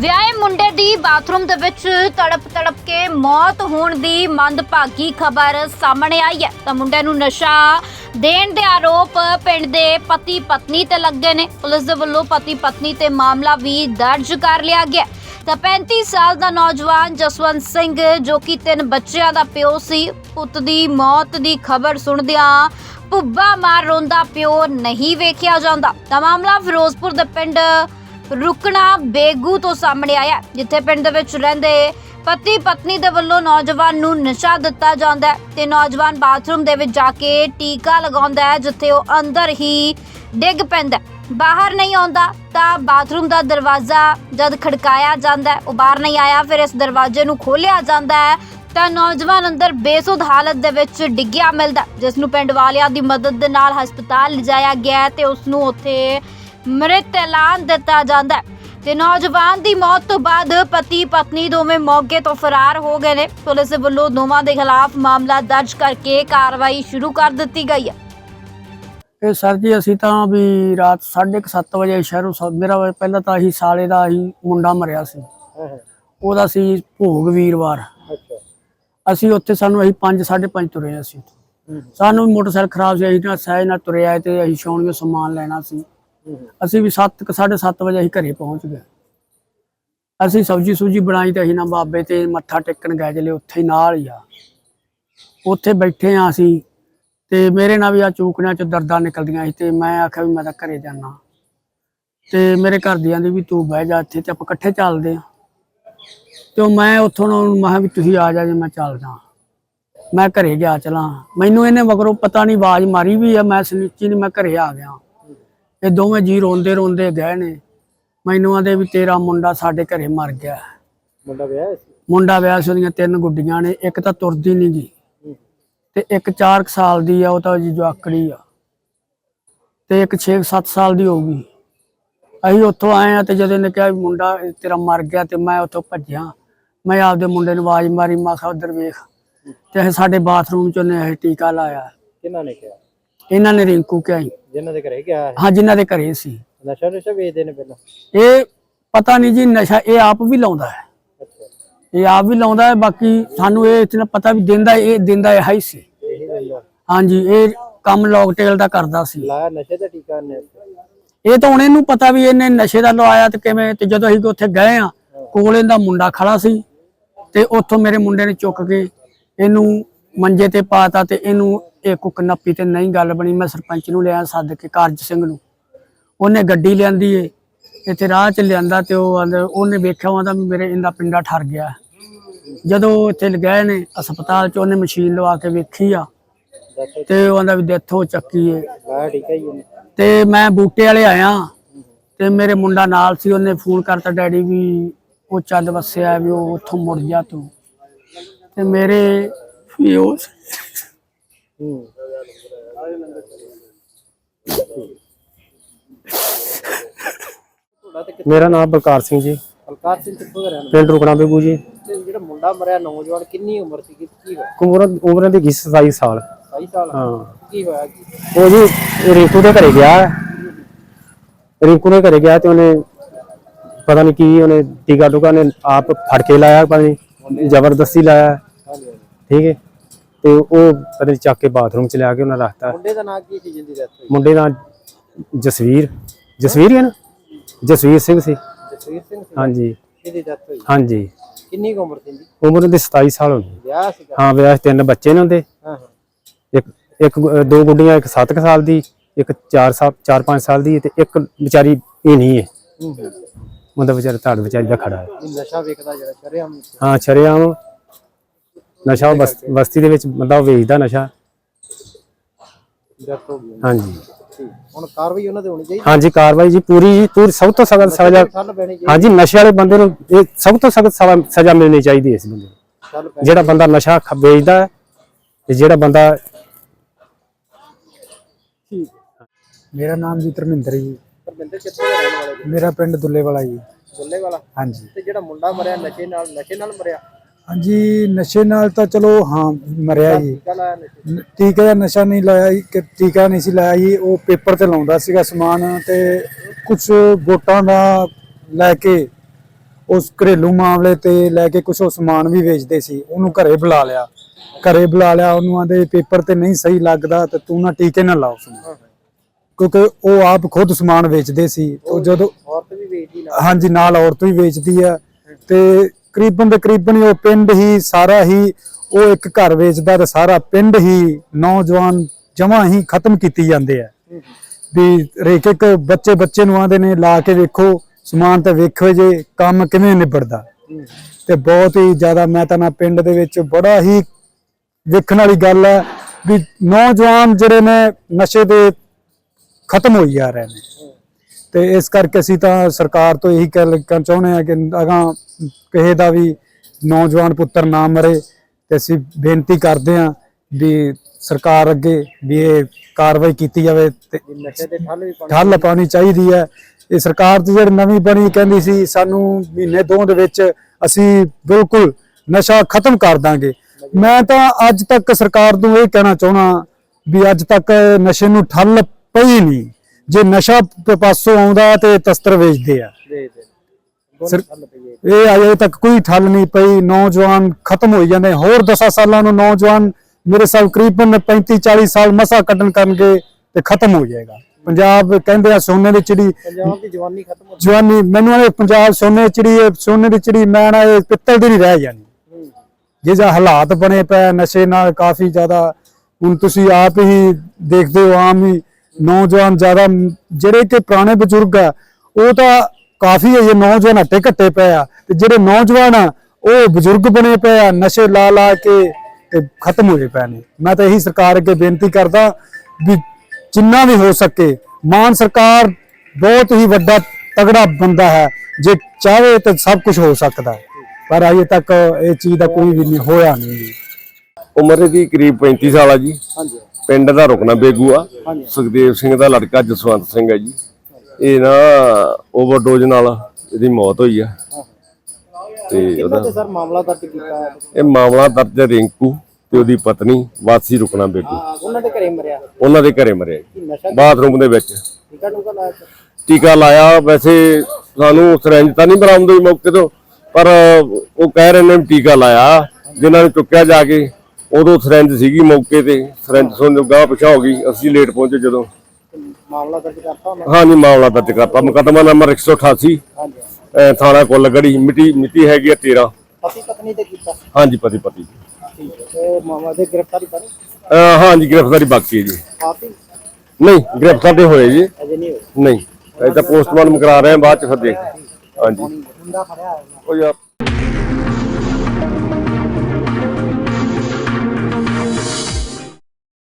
ਵਿਆਹੇ ਮੁੰਡੇ ਦੀ ਬਾਥਰੂਮ ਦੇ ਵਿੱਚ ਤੜਪ ਤੜਪ ਕੇ ਮੌਤ ਹੋਣ ਦੀ ਮੰਦਭਾਗੀ ਖਬਰ ਸਾਹਮਣੇ ਆਈ ਹੈ। ਤਾਂ ਮੁੰਡੇ ਨੂੰ ਨਸ਼ਾ ਦੇਣ ਦੇ ਆਰੋਪ ਪਿੰਡ ਦੇ ਪਤੀ ਪਤਨੀ ਤੇ ਲੱਗੇ ਨੇ। ਪੁਲਿਸ ਦੇ ਵੱਲੋਂ ਪਤੀ ਪਤਨੀ ਤੇ ਮਾਮਲਾ ਵੀ ਦਰਜ ਕਰ ਲਿਆ ਗਿਆ ਤਾਂ 35 ਸਾਲ ਦਾ ਨੌਜਵਾਨ ਜਸਵੰਤ ਸਿੰਘ, ਜੋ ਕਿ ਤਿੰਨ ਬੱਚਿਆਂ ਦਾ ਪਿਓ ਸੀ, ਪੁੱਤ ਦੀ ਮੌਤ ਦੀ ਖਬਰ ਸੁਣਦਿਆਂ ਭੁੱਬਾ ਮਾਰ ਰੋਂਦਾ ਪਿਓ ਨਹੀਂ ਵੇਖਿਆ ਜਾਂਦਾ। ਤਾਂ ਮਾਮਲਾ ਫਿਰੋਜ਼ਪੁਰ ਦੇ ਪਿੰਡ ਰੁਕਣਾ ਬੇਗੂ ਤੋਂ ਸਾਹਮਣੇ ਆਇਆ ਜਿੱਥੇ ਪਿੰਡ ਦੇ ਵਿੱਚ ਰਹਿੰਦੇ ਪਤੀ ਪਤਨੀ ਦੇ ਵੱਲੋਂ ਨੌਜਵਾਨ ਨੂੰ ਨਸ਼ਾ ਦਿੱਤਾ ਜਾਂਦਾ ਤੇ ਨੌਜਵਾਨ ਬਾਥਰੂਮ ਦੇ ਵਿੱਚ ਜਾ ਕੇ ਟੀਕਾ ਲਗਾਉਂਦਾ ਹੈ, ਜਿੱਥੇ ਉਹ ਅੰਦਰ ਹੀ ਡਿੱਗ ਪੈਂਦਾ ਬਾਹਰ ਨਹੀਂ ਆਉਂਦਾ ਤਾਂ ਬਾਥਰੂਮ ਦਾ ਦਰਵਾਜ਼ਾ ਜਦ ਖੜਕਾਇਆ ਜਾਂਦਾ ਉਹ ਬਾਹਰ ਨਹੀਂ ਆਇਆ, ਫਿਰ ਇਸ ਦਰਵਾਜ਼ੇ ਨੂੰ ਖੋਲ੍ਹਿਆ ਜਾਂਦਾ ਹੈ, ਤਾਂ ਨੌਜਵਾਨ ਅੰਦਰ ਬੇਸੁੱਧ ਹਾਲਤ ਦੇ ਵਿੱਚ ਡਿੱਗਿਆ ਮਿਲਦਾ ਜਿਸ ਨੂੰ ਪਿੰਡ ਵਾਲਿਆਂ ਦੀ ਮਦਦ ਦੇ ਨਾਲ ਹਸਪਤਾਲ ਲਿਜਾਇਆ ਗਿਆ ਤੇ ਉਸ ਨੂੰ ਉੱਥੇ ਮ੍ਰਿਤ ਐਲਾਨ ਦਿੱਤਾ ਜਾਂਦਾ ਹੈ। ਤੇ ਨੌਜਵਾਨ ਦੀ ਮੌਤ ਤੋਂ ਬਾਅਦ ਪਤੀ ਪਤਨੀ ਦੋਵੇਂ ਮੌਕੇ ਤੋਂ ਫਰਾਰ ਹੋ ਗਏ ਨੇ। ਪੁਲਿਸ ਵੱਲੋਂ ਦੋਵਾਂ ਦੇ ਖਿਲਾਫ ਮਾਮਲਾ ਦਰਜ ਕਰਕੇ ਕਾਰਵਾਈ ਸ਼ੁਰੂ ਕਰ ਦਿੱਤੀ ਗਈ ਹੈ। ਇਹ ਸਰ ਜੀ ਅਸੀਂ ਤਾਂ ਵੀ ਰਾਤ 7:30 ਵਜੇ ਸ਼ਹਿਰੋਂ ਸ- ਮੇਰਾ ਪਹਿਲਾਂ ਤਾਂ ਹੀ ਸਾਲੇ ਦਾ ਹੀ ਮੁੰਡਾ ਮਰਿਆ ਸੀ। ਉਹਦਾ ਸੀ ਭੋਗ ਵੀਰਵਾਰ। ਅੱਛਾ। ਅਸੀਂ ਉੱਥੇ ਸਾਨੂੰ ਅਸੀਂ 5 5:30 ਤੁਰੇ ਅਸੀਂ। ਸਾਨੂੰ ਮੋਟਰਸਾਈਕਲ ਖਰਾਬ ਸੀ ਅਸੀਂ ਨਾ ਸਹਿਜ ਨਾਲ ਤੁਰੇ ਆਏ ਤੇ ਅਸੀਂ ਸ਼ੌਣੀਓ ਸਮਾਨ ਲੈਣਾ ਸੀ। ਅਸੀਂ ਵੀ 7 7:30 ਵਜੇ ਅਸੀਂ ਘਰੇ ਪਹੁੰਚ ਗਏ। ਅਸੀਂ ਸਬਜੀ ਸੂਜੀ ਬਣਾਈ ਤੇ ਅਸੀਂ ਨਾ ਬਾਬੇ ਤੇ ਮੱਥਾ ਟੇਕਣ ਗਏ ਜਲੇ, ਉੱਥੇ ਨਾਲ ਹੀ ਆ। ਉੱਥੇ ਬੈਠੇ ਆ ਅਸੀਂ ਤੇ ਮੇਰੇ ਨਾਲ ਵੀ ਆ ਚੂਕਣਿਆਂ ਚ ਦਰਦਾਂ ਨਿਕਲਦੀਆਂ ਸੀ ਤੇ ਮੈਂ ਆਖਿਆ ਵੀ ਮੈਂ ਤਾਂ ਘਰੇ ਜਾਣਾ ਤੇ ਮੇਰੇ ਘਰਦਿਆਂ ਦੀ ਵੀ ਤੂੰ ਬਹਿ ਜਾ ਇੱਥੇ ਤੇ ਆਪਾਂ ਇਕੱਠੇ ਚੱਲਦੇ ਆ। ਤੇ ਉਹ ਮੈਂ ਉੱਥੋਂ ਨੂੰ ਮੈਂ ਕਿਹਾ ਵੀ ਤੁਸੀਂ ਆ ਜਾ ਜੇ ਮੈਂ ਚੱਲਦਾ। ਮੈਂ ਘਰੇ ਜਾ ਚਲਾਂ। ਮੈਨੂੰ ਇਹਨੇ ਮਗਰੋਂ ਪਤਾ ਨਹੀਂ ਆਵਾਜ਼ ਮਾਰੀ ਵੀ ਆ, ਮੈਂ ਸਨੀਚੀ ਨਹੀਂ ਮੈਂ ਘਰੇ ਆ ਗਿਆ। ਇਹ ਦੋਵੇਂ ਜੀ ਰੋਂਦੇ ਰੋਂਦੇ ਗਏ ਨੇ। ਮੈਨੂੰ ਆਂਦੇ ਵੀ ਤੇਰਾ ਮੁੰਡਾ ਸਾਡੇ ਘਰੇ ਮਰ ਗਿਆ। ਮੁੰਡਾ ਵਿਆਹ ਸੀ? ਮੁੰਡਾ ਵਿਆਹ ਸੀ ਉਹਦੀਆਂ ਤਿੰਨ ਗੁੱਡੀਆਂ ਨੇ ਇੱਕ ਤਾਂ ਤੁਰਦੀ ਨਹੀਂ ਗਈ ਤੇ ਇੱਕ 4 ਸਾਲ ਦੀ ਆ ਉਹ ਤਾਂ ਜੀ ਜਵਾਕੜੀ ਆ। ਤੇ ਇੱਕ 6-7 ਸਾਲ ਦੀ ਹੋਊਗੀ ਅਸੀਂ ਉੱਥੋਂ ਆਏ ਆ ਤੇ ਜਦੋਂ ਇਹਨੇ ਕਿਹਾ ਵੀ ਮੁੰਡਾ ਤੇਰਾ ਮਰ ਗਿਆ ਤੇ ਮੈਂ ਉੱਥੋਂ ਭੱਜਿਆ। ਮੈਂ ਆਪਦੇ ਮੁੰਡੇ ਨੂੰ ਆਵਾਜ਼ ਮਾਰੀ ਮੈਂ ਕਿਹਾ ਉਧਰ ਵੇਖ। ਤੇ ਸਾਡੇ ਬਾਥਰੂਮ ਚ ਉਹਨੇ ਇਹ ਟੀਕਾ ਲਾਇਆ। ਕਿਹਨਾਂ ਨੇ ਕਿਹਾ? ਇਹਨਾਂ ਨੇ ਰਿੰਕੂ ਕਿਹਾ ਸੀ। ਜਿਨ੍ਹਾਂ ਦੇ ਘਰੇ ਗਿਆ ਹੈ? ਜਿਨ੍ਹਾਂ ਦੇ ਘਰੇ ਸੀ। ਨਸ਼ਾ ਨਸ਼ਾ ਵੇਚਦੇ ਨੇ ਪਹਿਲਾਂ? ਇਹ ਪਤਾ ਨਹੀਂ ਜੀ ਨਸ਼ਾ ਇਹ ਆਪ ਵੀ ਲਾਉਂਦਾ ਹੈ। ਅੱਛਾ। ਇਹ ਆਪ ਵੀ ਲਾਉਂਦਾ ਹੈ ਬਾਕੀ ਸਾਨੂੰ ਇਹ ਇਤਨਾ ਪਤਾ ਵੀ ਦਿੰਦਾ ਇਹ ਦਿੰਦਾ ਇਹ ਹੀ ਸੀ। ਇਹੀ ਹਾਂਜੀ ਇਹ ਕੰਮ ਲੌਕਟੇਲ ਦਾ ਕਰਦਾ ਸੀ। ਲਾਇਆ ਨਸ਼ੇ ਦਾ ਟੀਕਾ ਨੇ ਇਹ ਤਾਂ ਹੁਣ ਇਹਨੂੰ ਪਤਾ ਵੀ ਇਹਨੇ ਨਸ਼ੇ ਦਾ ਲਵਾਇਆ ਤੇ ਕਿਵੇਂ ਤੇ ਜਦੋਂ ਅਸੀਂ ਉੱਥੇ ਗਏ ਆ ਕੋਲ ਇਹਦਾ ਮੁੰਡਾ ਖੜਾ ਸੀ ਤੇ ਉੱਥੋਂ ਮੇਰੇ ਮੁੰਡੇ ਨੇ ਚੁੱਕ ਕੇ ਇਹਨੂੰ ਮੰਜੇ ਤੇ ਪਾਤਾ ਤੇ ਇਹਨੂੰ ਇਹ ਕੁੱਕ ਨੱਪੀ ਤੇ ਨਹੀਂ ਗੱਲ ਬਣੀ, ਮੈਂ ਸਰਪੰਚ ਨੂੰ ਲਿਆ ਸੱਦ ਕੇ ਕਾਰਜ ਸਿੰਘ ਨੂੰ। ਉਹਨੇ ਗੱਡੀ ਲਿਆਂਦੀ ਏ, ਇੱਥੇ ਰਾਹ ਚ ਲਿਆਂਦਾ ਤੇ ਉਹ ਆਂਹਦਾ- ਉਹਨੇ ਵੇਖਿਆ ਉਹਦਾ ਵੀ ਮੇਰੇ ਇਹਦਾ ਪਿੰਡਾ ਠਰ ਗਿਆ। ਜਦੋਂ ਇੱਥੇ ਲਗਾਏ ਨੇ ਹਸਪਤਾਲ ਚ, ਉਹਨੇ ਮਸ਼ੀਨ ਲਵਾ ਕੇ ਵੇਖੀ ਆ। ਤੇ ਉਹ ਵੀ ਡੈਥ ਹੋ ਚੱਕੀ ਏ। ਤੇ ਮੈਂ ਬੂਟੇ ਵਾਲੇ ਆਇਆ, ਤੇ ਮੇਰੇ ਮੁੰਡਾ ਨਾਲ ਸੀ, ਉਹਨੇ ਫੋਨ ਕਰਤਾ, ਡੈਡੀ ਵੀ ਉਹ ਚੱਲ ਵਸਿਆ ਵੀ ਉਹ ਉੱਥੋਂ ਮੁੜ ਜਾ ਤੂੰ। ਤੇ ਮੇਰੇ ਤੁਹਾਡਾ ਤੇ ਮੇਰਾ ਨਾਮ ਬਲਕਾਰ ਸਿੰਘ ਜੀ। ਅਲਕਾਰ ਸਿੰਘ ਕਿੱਥੋਂ ਦਾ ਰਹਿਣ ਪਿੰਡ ਰੁਕਣਾ ਬੇਗੂ ਜੀ। ਜਿਹੜਾ ਮੁੰਡਾ ਮਰਿਆ ਨੌਜਵਾਨ ਕਿੰਨੀ ਉਮਰ ਸੀ ਕੀ ਹੋਇਆ? ਉਮਰ ਉਮਰ ਦੀ 27 ਸਾਲ। 22 ਸਾਲ? ਹਾਂ। ਕੀ ਹੋਇਆ ਕੀ ਉਹ ਜੀ ਰਿੰਕੂ ਦੇ ਘਰੇ ਗਿਆ। ਰਿੰਕੂ ਦੇ ਘਰੇ ਗਿਆ ਤੇ ਉਹਨੇ ਪਤਾ ਨਹੀਂ ਕੀ ਉਹਨੇ ਟੀਕਾ ਟੁਕਾ ਨੇ ਆਪ ਫੜ ਕੇ ਲਾਇਆ ਪਤਾ ਨਹੀਂ ਜ਼ਬਰਦਸਤੀ ਲਾਇਆ। ਠੀਕ ਹੈ? ਤੇ ਉਹ ਨਹੀਂ ਚੱਕ ਕੇ ਬਾਥਰੂਮ ਚ ਲਿਆ ਕੇ ਉਹਨਾਂ ਰੱਖਤਾ। ਮੁੰਡੇ ਦਾ ਨਾਂ ਕੀ ਸੀ ਜਿੰਦੀ ਡੈਥ ਹੋਈ? ਮੁੰਡੇ ਦਾ ਜਸਵੀਰ। ਜਸਵੀਰ ਹੀ ਹੈ ਨਾ? ਜਸਵੀਰ ਸਿੰਘ ਸੀ। ਜਸਵੀਰ ਸਿੰਘ ਸੀ? ਹਾਂਜੀ। ਇਹਦੀ ਡੈਥ ਹੋਈ। ਹਾਂਜੀ। ਕਿੰਨੀ ਕੁ ਉਮਰ ਸੀ ਜੀ? ਉਮਰ ਉਹਦੀ 27 ਸਾਲ ਹੋ ਗਈ ਵਿਆਹ ਸੀਗਾ? ਹਾਂ ਵਿਆਹ 'ਚ ਤਿੰਨ ਬੱਚੇ ਨੇ ਉਹਦੇ। ਹਾਂ ਹਾਂ। ਇੱਕ ਇੱਕ ਦੋ ਗੁੱਡੀਆਂ ਇੱਕ 7 ਸਾਲ ਦੀ ਇੱਕ 4 ਸਾਲ 4-5 ਸਾਲ ਦੀ ਤੇ ਇੱਕ ਵਿਚਾਰੀ ਇਹ ਨਹੀਂ ਹੈ। ਉਹਦਾ ਵਿਚਾਰਾ ਧੜ ਵਿਚਾਰੀ ਦਾ ਖੜਾ ਹੈ। ਨਸ਼ਾ ਵੇਚਦਾ ਜਿਹੜਾ ਸ਼ਰੇਆਮ ਹਾਂ ਸ਼ਰੇਆਮ। ਨਸ਼ਾ ਉਹ ਬਸ- ਬਸਤੀ ਦੇ ਵਿੱਚ ਬੰਦਾ ਉਹ ਵੇਚਦਾ ਨਸ਼ਾ। ਡੈਥ ਹੋ ਗਈ ਹਾਂਜੀ। ਠੀਕ। ਹੁਣ ਕਾਰਵਾਈ ਉਹਨਾਂ ਤੇ ਹੋਣੀ ਚਾਹੀਦੀ ਹਾਂਜੀ ਕਾਰਵਾਈ ਜੀ ਪੂਰੀ ਜੀ ਪੂਰੀ ਸਭ ਤੋਂ ਸਖਤ ਸਜ਼ਾ ਠੱਲ ਪੈਣੀ ਚਾਹੀਦੀ ਹਾਂਜੀ ਨਸ਼ੇ ਵਾਲੇ ਬੰਦੇ ਨੂੰ ਇਹ ਸਭ ਤੋਂ ਸਖਤ ਸਜ਼ਾ ਮਿਲਣੀ ਚਾਹੀਦੀ ਹੈ ਇਸ ਬੰਦੇ ਨੂੰ। ਠੱਲ ਪੈਣੀ ਜਿਹੜਾ ਬੰਦਾ ਨਸ਼ਾ ਖ- ਵੇਚਦਾ ਹੈ ਤੇ ਜਿਹੜਾ ਬੰਦਾ ਠੀਕ। ਮੇਰਾ ਨਾਮ ਜੀ ਧਰਮਿੰਦਰ ਜੀ। ਪਰਮਿੰਦਰ ਕਿੱਥੋਂ ਦਾ ਰਹਿਣ ਵਾਲਾ ਜੀ? ਮੇਰਾ ਪਿੰਡ ਦੁੱਲੇ ਵਾਲਾ ਜੀ। ਗੁੱਲੇ ਵਾਲਾ ਹਾਂਜੀ। ਤੇ ਜਿਹੜਾ ਮੁੰਡਾ ਮਰਿਆ ਨਸ਼ੇ ਨਾਲ ਨਸ਼ੇ ਨਾਲ ਮਰਿਆ? ਹਾਂਜੀ ਨਸ਼ੇ ਨਾਲ ਤਾਂ ਚਲੋ ਹਾਂ ਮਰਿਆ ਜੀ। ਟੀਕਾ ਦਾ ਨਸ਼ਾ ਨਹੀਂ ਲਾਇਆ ਜੀ ਕਿ ਟੀਕਾ ਨਹੀਂ ਸੀ ਲਾਇਆ ਜੀ ਉਹ ਪੇਪਰ ਤੇ ਲਾਉਂਦਾ ਸੀਗਾ ਸਮਾਨ ਤੇ ਕੁਝ ਵੋਟਾਂ ਦਾ ਲੈ ਕੇ ਉਸ ਘਰੇਲੂ ਮਾਮਲੇ ਤੇ ਲੈ ਕੇ ਕੁਝ ਉਹ ਸਮਾਨ ਵੀ ਵੇਚਦੇ ਸੀ ਉਹਨੂੰ ਘਰੇ ਬੁਲਾ ਲਿਆ। ਘਰੇ ਬੁਲਾ ਲਿਆ ਉਹਨੂੰ ਆਂਦੇ ਪੇਪਰ ਤੇ ਨਹੀਂ ਸਹੀ ਲੱਗਦਾ ਤੇ ਤੂੰ ਨਾ ਟੀਕੇ ਨਾ ਲਾਓ ਉਸਨੂੰ ਕਿਉਂਕਿ ਉਹ ਆਪ ਖੁਦ ਸਮਾਨ ਵੇਚਦੇ ਸੀ ਉਹ ਜਦੋਂ ਔਰਤ ਵੀ ਵੇਚਦੀ ਨਾਲ। ਹਾਂਜੀ ਨਾਲ ਔਰਤ ਵੀ ਵੇਚਦੀ ਆ ਤੇ ਕਰੀਬਨ ਦੇ ਕਰੀਬਨ ਹੀ ਉਹ ਪਿੰਡ ਹੀ ਸਾਰਾ ਹੀ ਉਹ ਇੱਕ ਘਰ ਵੇਚਦਾ ਤੇ ਸਾਰਾ ਪਿੰਡ ਹੀ ਨੌਜਵਾਨ ਜਮਾਂ ਹੀ ਖਤਮ ਕੀਤੀ ਜਾਂਦੇ ਆ। ਵੀ ਇੱਕ ਇੱਕ ਬੱਚੇ ਬੱਚੇ ਨੂੰ ਆਂਦੇ ਨੇ, ਲਾ ਕੇ ਵੇਖੋ, ਸਮਾਨ ਤਾਂ ਵੇਖੋ ਜੇ ਕੰਮ ਕਿਵੇਂ ਨਿਬੜਦਾ। ਤੇ ਬਹੁਤ ਹੀ ਜ਼ਿਆਦਾ ਮੈਂ ਤਾਂ ਨਾ ਪਿੰਡ ਦੇ ਵਿੱਚ ਬੜਾ ਹੀ ਵੇਖਣ ਵਾਲੀ ਗੱਲ ਹੈ ਵੀ ਨੌਜਵਾਨ ਜਿਹੜੇ ਨੇ ਨਸ਼ੇ ਦੇ ਖਤਮ ਹੋਈ ਜਾ ਰਹੇ ਨੇ। ਤੇ ਇਸ ਕਰਕੇ ਅਸੀਂ ਤਾਂ ਸਰਕਾਰ ਤੋਂ ਇਹੀ ਕਹਿ ਕਹਿਣਾ ਚਾਹੁੰਦੇ ਆ ਕਿ ਅਗਾਂ ਕਿਸੇ ਦਾ ਵੀ ਨੌਜਵਾਨ ਪੁੱਤਰ ਨਾ ਮਰੇ ਤੇ ਅਸੀਂ ਬੇਨਤੀ ਕਰਦੇ ਆ ਵੀ ਸਰਕਾਰ ਅੱਗੇ ਵੀ ਇਹ ਕਾਰਵਾਈ ਕੀਤੀ ਜਾਵੇ ਤੇ ਠੱਲ ਪਾਉਣੀ ਚਾਹੀਦੀ ਹੈ। ਇਹ ਸਰਕਾਰ ਦੀ ਜਿਹੜੀ ਨਵੀਂ ਬਣੀ ਕਹਿੰਦੀ ਸੀ ਸਾਨੂੰ ਮਹੀਨੇ ਦੋ ਦੇ ਵਿੱਚ ਅਸੀਂ ਬਿਲਕੁਲ ਨਸ਼ਾ ਖਤਮ ਕਰ ਦਾਂਗੇ। ਮੈਂ ਤਾਂ ਅੱਜ ਤੱਕ ਸਰਕਾਰ ਨੂੰ ਇਹ ਕਹਿਣਾ ਚਾਹਣਾ ਵੀ ਅੱਜ ਤੱਕ ਨਸ਼ੇ ਨੂੰ ਠੱਲ ਪਈ ਨਹੀਂ। ਜੇ ਨਸ਼ਾ ਪਾਸੋਂ ਆਉਂਦਾ ਤੇ ਤਸਤਰ ਵੇਚਦੇ ਆ। ਸਰ- ਇਹ ਅਜੇ ਤੱਕ ਕੋਈ ਠੱਲ ਨਹੀਂ ਪਈ ਨੌਜਵਾਨ ਖਤਮ ਹੋਈ ਜਾਂਦੇ ਹੋਰ 10 ਸਾਲਾਂ ਨੂੰ ਨੌਜਵਾਨ ਮੇਰੇ ਸਾਲ ਕਰੀਬਨ 35 40 ਸਾਲ ਮਸਾ ਕੱਢਣ ਕਰਨਗੇ ਤੇ ਖਤਮ ਹੋ ਜਾਏਗਾ। ਪੰਜਾਬ ਕਹਿੰਦੇ ਆ ਸੋਨੇ ਦੀ ਚਿੜੀ ਪੰਜਾਬ ਦੀ ਜਵਾਨੀ ਖਤਮ ਹੋ ਜਵਾਨੀ ਮੈਨੂੰ ਇਹ ਪੰਜਾਬ ਸੋਨੇ ਦੀ ਚਿੜੀ ਸੋਨੇ ਦੀ ਚਿੜੀ ਮੈਂ ਨਾ ਇਹ ਪਿੱਤਲ ਦੀ ਨਹੀਂ ਰਹਿ ਜਾਣੀ। ਹੂੰ। ਜੇ ਜਾ ਹਾਲਾਤ ਬਣੇ ਪਏ ਨਸ਼ੇ ਨਾਲ ਕਾਫੀ ਜ਼ਿਆਦਾ ਹੁਣ ਤੁਸੀਂ ਆਪ ਹੀ ਦੇਖਦੇ ਹੋ ਆਮ ਹੀ ਨੌਜਵਾਨ ਜ਼ਿਆਦਾ ਮ- ਜਿਹੜੇ ਕਿ ਪੁਰਾਣੇ ਬਜ਼ੁਰਗ ਆ ਉਹ ਤਾਂ ਕਾਫੀ ਇਹ ਨੌਜਵਾਨ ਹੱਟੇ ਘੱਟੇ ਪਏ ਆ ਤੇ ਜਿਹੜੇ ਨੌਜਵਾਨ ਆ ਉਹ ਬਜ਼ੁਰਗ ਬਣੇ ਪਏ ਆ ਨਸ਼ੇ ਲਾ ਲਾ ਕੇ ਤੇ ਖਤਮ ਹੋਏ ਪਏ ਨੇ। ਮੈਂ ਤਾਂ ਇਹੀ ਸਰਕਾਰ ਅੱਗੇ ਬੇਨਤੀ ਕਰਦਾ ਵੀ ਜਿੰਨਾ ਵੀ ਹੋ ਸਕੇ ਮਾਨ ਸਰਕਾਰ ਬਹੁਤ ਹੀ ਵੱਡਾ ਤਗੜਾ ਬੰਦਾ ਹੈ ਜੇ ਚਾਹੇ ਤਾਂ ਸਭ ਕੁਝ ਹੋ ਸਕਦਾ ਹੈ ਪਰ ਅਜੇ ਤੱਕ ਇਹ ਚੀਜ਼ ਦਾ ਕੋਈ ਵੀ ਨਹੀਂ ਹੋਇਆ ਨਹੀਂ। ਉਮਰ ਦੀ ਕਰੀਬ 35 ਸਾਲ ਆ ਜੀ। ਹਾਂਜੀ। ਪਿੰਡ ਦਾ ਰੁਕਣਾ ਬੇਗੂ ਆ। ਸੁਖਦੇਵ ਸਿੰਘ ਦਾ ਲੜਕਾ ਜਸਵੰਤ ਸਿੰਘ ਹੈ ਜੀ। ਇਹ ਨਾ ਓਵਰਡੋਜ਼ ਨਾਲ ਇਹਦੀ ਮੌਤ ਹੋਈ ਆ। ਤੇ ਉਹਦਾ ਸਰ ਮਾਮਲਾ ਦਰਜ ਕੀਤਾ ਇਹ ਮਾਮਲਾ ਦਰਜ ਹੈ ਰਿੰਕੂ ਤੇ ਉਹਦੀ ਪਤਨੀ ਵਾਸੀ ਰੁਕਣਾ ਬੇਗੂ ਉਹਨਾਂ ਦੇ ਘਰੇ ਮਰਿਆ? ਉਹਨਾਂ ਦੇ ਘਰੇ ਮਰਿਆ ਬਾਥਰੂਮ ਦੇ ਵਿੱਚ। ਟੀਕਾ ਲਾਇਆ ਸੀ? ਟੀਕਾ ਲਾਇਆ ਵੈਸੇ ਸਾਨੂੰ ਸਰੰਜ ਤਾਂ ਨਹੀਂ ਬਰਾਮਦ ਹੋਈ ਮੌਕੇ ਤੋਂ ਪਰ ਉਹ ਕਹਿ ਰਹੇ ਨੇ ਟੀਕਾ ਲਾਇਆ ਜਿਨ੍ਹਾਂ ਨੇ ਚੁੱਕਿਆ ਜਾ ਕੇ ਉਦੋਂ ਸਰੰਜ ਸੀਗੀ ਮੌਕੇ ਤੇ। ਸਰੰਜ ਸੁਣ ਗਾਹ ਪਿਛਾ ਹੋ ਗਈ ਅਸੀਂ ਲੇਟ ਪਹੁੰਚੇ ਜਦੋਂ। ਮਾਮਲਾ ਦਰਜ ਕਰਤਾ ਉਹਨਾਂ ਹਾਂਜੀ ਮਾਮਲਾ ਦਰਜ ਕਰਤਾ। ਮੁਕੱਦਮਾ ਨੰਬਰ 188 ਹਾਂਜੀ। ਅਹ ਥਾਣਾ ਕੁੱਲਗੜੀ ਮਿੱਟੀ ਮਿੱਟੀ ਹੈਗੀ ਆ 13 ਪਤੀ ਪਤਨੀ ਤੇ ਕੀਤਾ? ਹਾਂਜੀ ਪਤੀ ਪਤੀ। ਠੀਕ ਹੈ। ਤੇ ਮਾਮਲਾ ਦੇ ਗ੍ਰਿਫਤਾਰੀ ਕਰੀ ਅਹ ਹਾਂਜੀ ਗ੍ਰਿਫਤਾਰੀ ਬਾਕੀ ਹੈ ਜੀ। ਆਪ ਹੀ? ਨਹੀਂ ਗ੍ਰਿਫਤਾਰ ਤੇ ਹੋਏ ਜੀ। ਅਜੇ ਨਹੀਂ ਹੋਈ ਨਹੀਂ ਅਜੇ ਤਾਂ ਪੋਸਟਮਾਰਟਮ ਕਰਾ ਰਹੇ ਹਾਂ ਬਾਅਦ ਚ ਫਿਰ ਦੇਖ ਹਾਂਜੀ। ਮੁੰਡਾ ਫੜਿਆ ਹੋਇਆ। ਉਹ ਯਾਰ